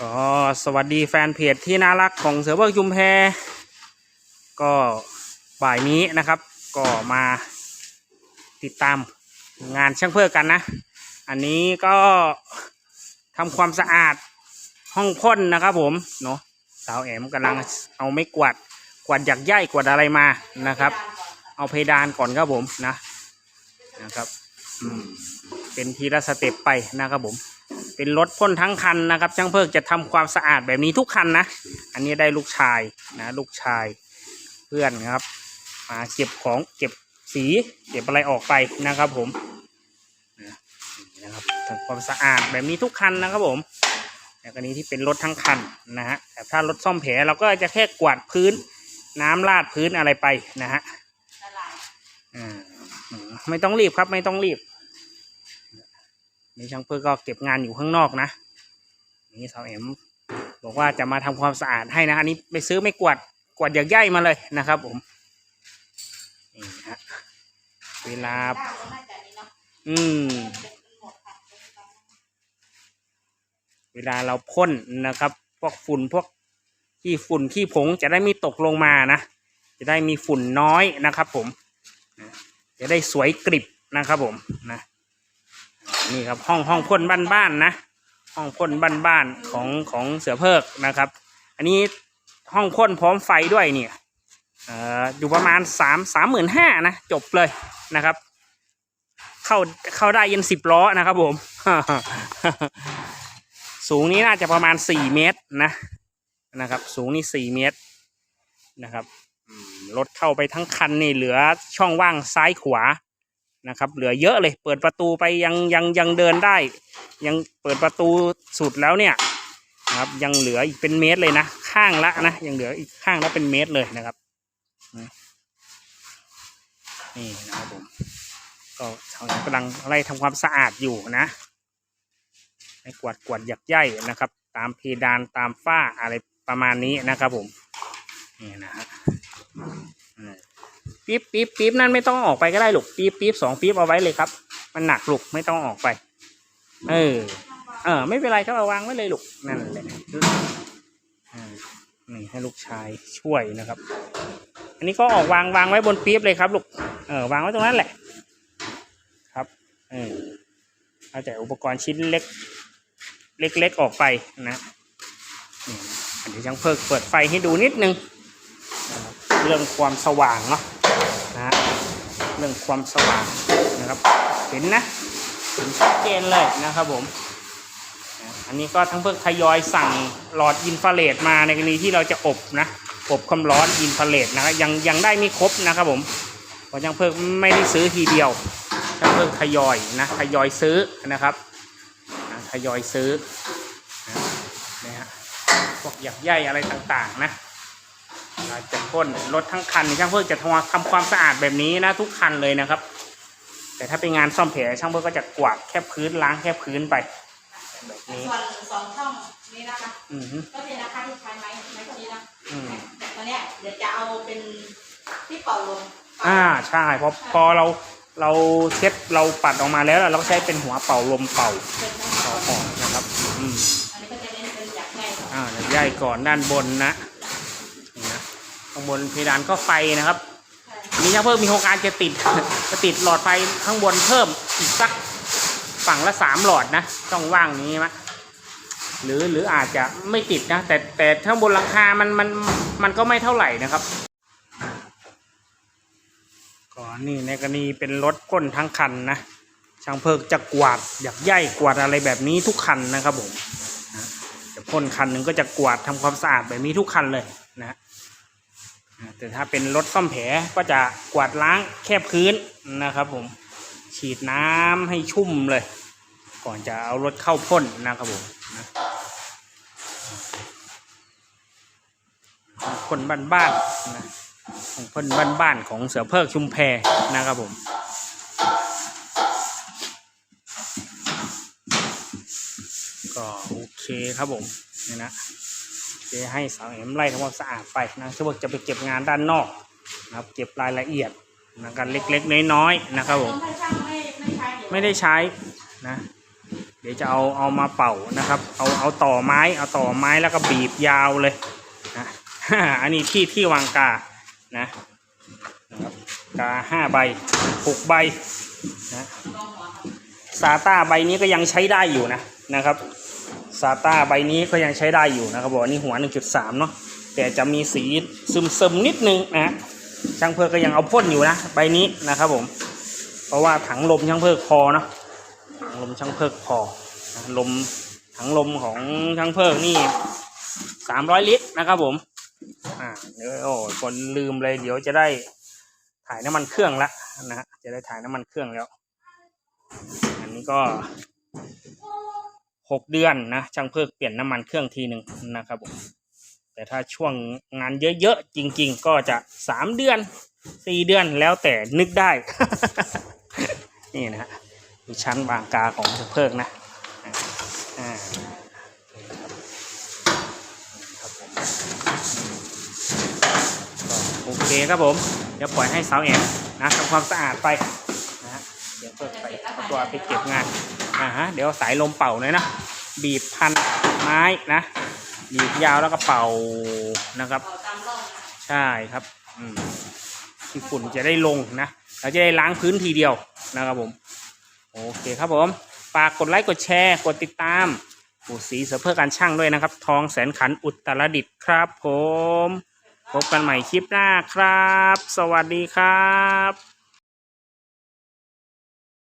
ก็สวัสดีแฟนเพจที่น่ารักของเสือเบิกชุมแพก็บ่ายนี้นะครับ ก็มาติดตามงานช่างเพื่อกันนะ อันนี้ก็ทำความสะอาดห้องพ่นนะครับผมเนาะสาวแอมกำลังเอาไม้กวาดกวาดหยักใย่กวาดอะไรมานะครับ เอาเพดานก่อนครับผมนะนะครับเป็นทีละสเต็ปไปนะครับผม เป็นรถพ่นทั้งคันนะครับ ช่างเพิกจะทำความสะอาดแบบนี้ทุกคันนะ อันนี้ได้ลูกชายนะลูกชายเพื่อนครับ มาเก็บของเก็บสีเก็บอะไรออกไปนะครับผมนะครับทำความสะอาดแบบนี้ทุกคันนะครับผมแต่กรณีที่เป็นรถทั้งคันนะฮะแต่ถ้ารถซ่อมแผลเราก็จะแค่กวาดพื้น น้ำลาดพื้นอะไรไปนะฮะไม่ต้องรีบครับไม่ต้องรีบ นี่ช่างเพื่อก็เก็บงานอยู่ข้างนอกนะนี่สาวเอ็มบอกว่าจะมาทำความสะอาดให้นะอันนี้ไปซื้อไม่กวาดกวาดอย่างใหญ่มาเลยนะครับ ผมนี่ฮะเวลา อืม เวลาเราพ่นนะครับ พวกฝุ่นพวกขี้ฝุ่นขี้ผงจะได้ไม่ตกลงมานะ จะได้มีฝุ่นน้อยนะครับ ผม จะได้สวยกริบนะครับ ผมนะ นี่ครับห้องห้องพ่นบ้านๆนะ ห้องพ่นบ้านๆของของเสือเพิกนะครับ อันนี้ห้องพ่นพร้อมไฟด้วยเนี่ยอยู่ประมาณสามสามหมื่นห้านะจบเลยนะครับ เข้าเข้าได้ยันสิบล้อนะครับผม สูงนี้น่าจะประมาณสี่เมตรนะนะครับ สูงนี่สี่เมตรนะครับรถเข้าไปทั้งคันนี่เหลือช่องว่างซ้ายขวา นะครับ เหลือเยอะเลย เปิดประตูไปยังยังยังเดินได้ ยังเปิดประตูสุดแล้วเนี่ยนะครับ ยังเหลืออีกเป็นเมตรเลยนะ ข้างละนะยังเหลืออีกข้างละเป็นเมตรเลยนะครับนี่นะครับผมก็ชาวบ้ากำลังไล่ทำความสะอาดอยู่นะให้กวาดกวาดหยักใย่นะครับ ตามเพดานตามฝ้าอะไรประมาณนี้นะครับผมนี่นะฮะ ปี๊บปี๊บปี๊บนั่นไม่ต้องออกไปก็ได้ลูกปี๊บปี๊บสองปี๊บเอาไว้เลยครับ มันหนักลูกไม่ต้องออกไป เออ เออ ไม่เป็นไรครับเอาวางไว้เลยลูกนั่นแหละอ่านี่ให้ลูกชายช่วยนะครับ อันนี้ก็ออกวางวางไว้บนปี๊บเลยครับลูกเออวางไว้ตรงนั้นแหละ ครับเออเอาแต่อุปกรณ์ชิ้นเล็ก เล็กๆออกไปนะนี่อันนี้ช่างเพิกเปิดไฟให้ดูนิดนึง เรื่องความสว่างเนาะ รื่องความสว่างนะครับ เห็นนะเห็นชัดเจนเลยนะครับผมอันนี้ก็ทั้งเพิ่งทยอยสั่งหลอดอินฟราเรดมาในกรณีที่เราจะอบนะอบความร้อนอินฟราเรดนะครับยังยังได้ไม่ครบนะครับผมเพราะช่างเพิ่งไม่ได้ซื้อทีเดียวช่างเพิ่งทยอยนะทยอยซื้อนะครับทยอยซื้อนะนะฮะพวกหยักใยอะไรต่างๆนะ เราจะพ่นรถทั้งคันช่างเพิ่งจะทำทำความสะอาดแบบนี้นะทุกคันเลยนะครับ แต่ถ้าเป็นงานซ่อมแผลช่างเพิ่งก็จะกวาดแค่พื้นล้างแค่พื้นไปแบบนี้ส่วนสองช่องนี้นะคะอือฮึก็เป็นราคาที่ใช้ไม้ไม้ตัวนี้นะอืมตอนเนี้ยเดี๋ยวจะเอาเป็นที่เป่าลมอ่าใช่เพราะพอเราเราเช็ดเราปัดออกมาแล้วเราก็ใช้เป็นหัวเป่าลมเป่าเป็นน้ำเป่าเป่าออกนะครับ อืมอันนี้ก็จะเน้นเป็นจากไงอ่าเดี๋ยวย่ายก่อนด้านบนนะนี่นะ ข้างบนเพดานก็ไฟนะครับอันนี้ช่างเพิ่มมีโครงการจะติดจะติดหลอดไฟข้างบนเพิ่มอีกสักฝั่งละสามหลอดนะช่องว่างนี้มะหรือหรืออาจจะไม่ติดนะ แต่แต่ข้างบนหลังคามันมันมันก็ไม่เท่าไหร่นะครับก่อนนี่ในกรณีเป็นรถพ่นทั้งคันนะช่างเพิกจะกวาดอยากย่ายกวาดอะไรแบบนี้ทุกคันนะครับผมจะพ่นคันหนึ่งก็จะกวาดทำความสะอาดแบบนี้ทุกคันเลยนะ แต่ถ้าเป็นรถซ่อมแผลก็จะกวาดล้างแค่พื้นนะครับผมฉีดน้ำให้ชุ่มเลย ก่อนจะเอารถเข้าพ่นนะครับผมนะคนบ้านๆนะของพ่นบ้านๆของเสือเพิกชุมแพนะครับผมก็โอเคครับผมนี่นะ จะให้สาวเอ็มไล่ทำความสะอาดไปนะช่วยจะไปเก็บงานด้านนอกนะครับเก็บรายละเอียดนะกันเล็กๆน้อยๆนะครับผมไม่ได้ใช้นะเดี๋ยวจะเอาเอามาเป่านะครับ เอาเอาต่อไม้เอาต่อไม้แล้วก็บีบยาวเลยนะอันนี้ที่ที่วางกานะนะครับกาห้าใบหกใบนะลองหัวครับซาต้าใบนี้ก็ยังใช้ได้อยู่นะนะครับ ซาต้าใบนี้ก็ยังใช้ได้อยู่นะครับบอกนี่หัว 1.3 เนาะแต่จะมีสีซึมๆนิดนึงนะช่างเพิกก็ยังเอาพ่นอยู่นะใบนี้นะครับผม เพราะว่าถังลมช่างเพิกพอเนาะถังลมช่างเพิกพอลมถังลมของช่างเพิกนี่300ลิตรนะครับผม อ่าเดี๋ยวโอ้คนลืมเลยเดี๋ยวจะได้ถ่ายน้ำมันเครื่องละนะฮะจะได้ถ่ายน้ำมันเครื่องแล้ว อันนี้ก็ หกเดือนนะช่างเพิกเปลี่ยนน้ำมันเครื่องทีหนึ่งนะครับผมแต่ถ้าช่วงงานเยอะๆจริง ๆ ก็จะสามเดือนสี่เดือนแล้วแต่นึกได้ นี่นะฮะดูชั้นบางกาของช่างเพิกนะอ่าโอเคครับผม เดี๋ยวปล่อยให้สาวแอมนะทำความสะอาดไปนะเดี๋ยวเพิกไปตัวไปเก็บงาน อ่าฮะเดี๋ยวสายลมเป่าหน่อยนะ บีบพันไม้นะ บีบยาวแล้วก็เป่านะครับ ใช่ครับอืมที่ฝุ่นจะได้ลงนะเราจะได้ล้างพื้นทีเดียวนะครับผมโอเคครับผมฝากกดไลค์กดแชร์กดติดตามปู่สีเสือเพื่อการช่างด้วยนะครับ ทองแสนขันอุตรดิตครับผม พบกันใหม่คลิปหน้าครับ สวัสดีครับ